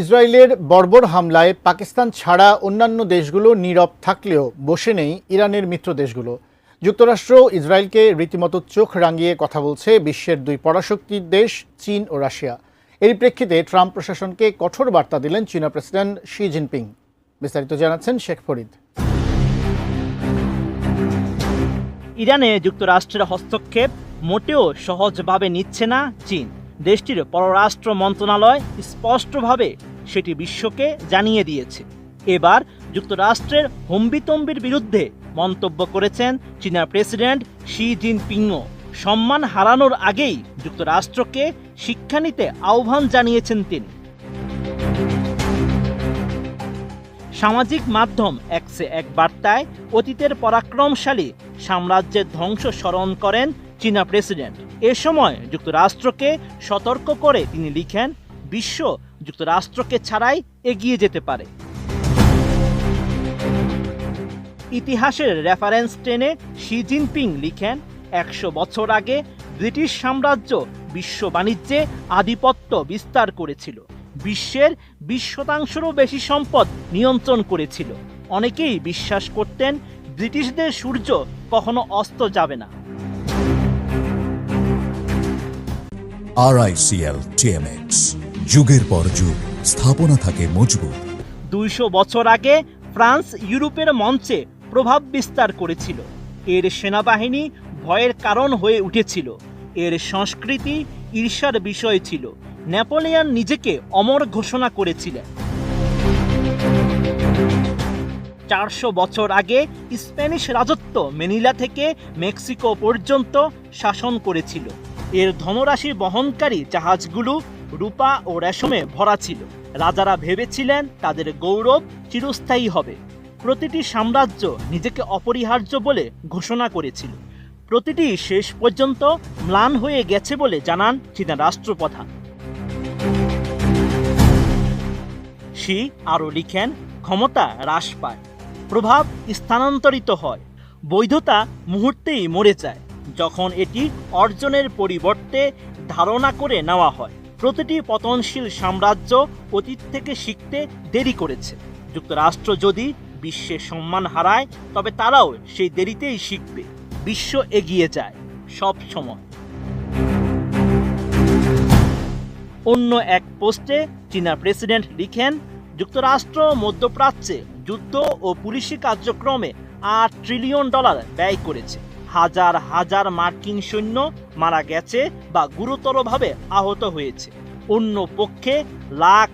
ইসরায়েলের বর্বর হামলায় পাকিস্তান ছাড়া অন্যান্য দেশগুলো নীরব থাকলেও বসে নেই ইরানের মিত্র দেশগুলো। যুক্তরাষ্ট্র ইসরায়েলকে রীতিমতো চোখ রাঙিয়ে কথা বলছে বিশ্বের দুই পরাশক্তির দেশ, চীন ও রাশিয়া। এর প্রেক্ষিতে ট্রাম্প প্রশাসনকে কঠোর বার্তা দিলেন চীনা প্রেসিডেন্ট শি জিনপিং। বিস্তারিত জানাচ্ছেন শেখ ফরিদ। ইরানে যুক্তরাষ্ট্রের হস্তক্ষেপ মোটেও সহজভাবে নিচ্ছে না চীন। দেশটির পররাষ্ট্র মন্ত্রণালয় স্পষ্টভাবে সেটি বিশ্বকে জানিয়ে দিয়েছে। এবার যুক্তরাষ্ট্রের হম্বিতম্বির বিরুদ্ধে মন্তব্য করেছেন চীনা প্রেসিডেন্ট শি জিনপিংও। সম্মান হারানোর আগেই যুক্তরাষ্ট্রকে শিক্ষা নিতে আহ্বান জানিয়েছেন তিনি। সামাজিক মাধ্যম একসে এক বার্তায় অতীতের পরাক্রমশালী সাম্রাজ্যের ধ্বংস স্মরণ করেন চীনা প্রেসিডেন্ট। এ সময় যুক্তরাষ্ট্রকে সতর্ক করে তিনি লিখেন, বিশ্ব যুক্তরাষ্ট্রকে ছাড়াই এগিয়ে যেতে পারে। ইতিহাসের রেফারেন্স টেনে শি জিনপিং লিখেন, একশো বছর আগে ব্রিটিশ সাম্রাজ্য বিশ্ব বাণিজ্যে আধিপত্য বিস্তার করেছিল। বিশ্বের বিশ শতাংশেরও বেশি সম্পদ নিয়ন্ত্রণ করেছিল। অনেকেই বিশ্বাস করতেন ব্রিটিশদের সূর্য কখনো অস্ত যাবে না। আরআইসিএল টিএমএক্স যুগের পর যুগ, স্থাপনা থাকে মজবুত। দুইশো বছর আগে ফ্রান্স ইউরোপের মঞ্চে প্রভাব বিস্তার করেছিল। এর সেনাবাহিনী ভয়ের কারণ হয়ে উঠেছিল। এর সংস্কৃতি ঈর্ষার বিষয় ছিল। নেপোলিয়ন নিজেকে অমর ঘোষণা করেছিলেন। চারশো বছর আগে স্প্যানিশ রাজত্ব মেনিলা থেকে মেক্সিকো পর্যন্ত শাসন করেছিল। এর ধনরাশি বহনকারী জাহাজগুলো রূপা ও রেশমে ভরা ছিল। রাজারা ভেবেছিলেন তাদের গৌরব চিরস্থায়ী হবে। প্রতিটি সাম্রাজ্য নিজেকে অপরিহার্য বলে ঘোষণা করেছিল। প্রতিটি শেষ পর্যন্ত ম্লান হয়ে গেছে বলে জানান চীনা রাষ্ট্রপ্রধান। শি আরও লিখেন, ক্ষমতা হ্রাস পায়, প্রভাব স্থানান্তরিত হয়, বৈধতা মুহূর্তেই মরে যায়। যখন এটি অর্জনের পরিবর্তে ধারণা করে নেওয়া হয়, প্রতিটি পতনশীল সাম্রাজ্য অতীত থেকে শিখতে দেরি করেছে। যুক্তরাষ্ট্র যদি বিশ্বে সম্মান হারায়, তবে তারাও সেই দেরিতেই শিখবে। বিশ্ব এগিয়ে যায়, সব সময়। অন্য এক পোস্টে চীনা প্রেসিডেন্ট লিখেন, যুক্তরাষ্ট্র মধ্যপ্রাচ্যে যুদ্ধ ও পুলিশি কার্যক্রমে আট ট্রিলিয়ন ডলার ব্যয় করেছে। হাজার হাজার মার্কিন সৈন্য মারা গেছে বা গুরুতরভাবে আহত হয়েছে। অন্য পক্ষে লাখ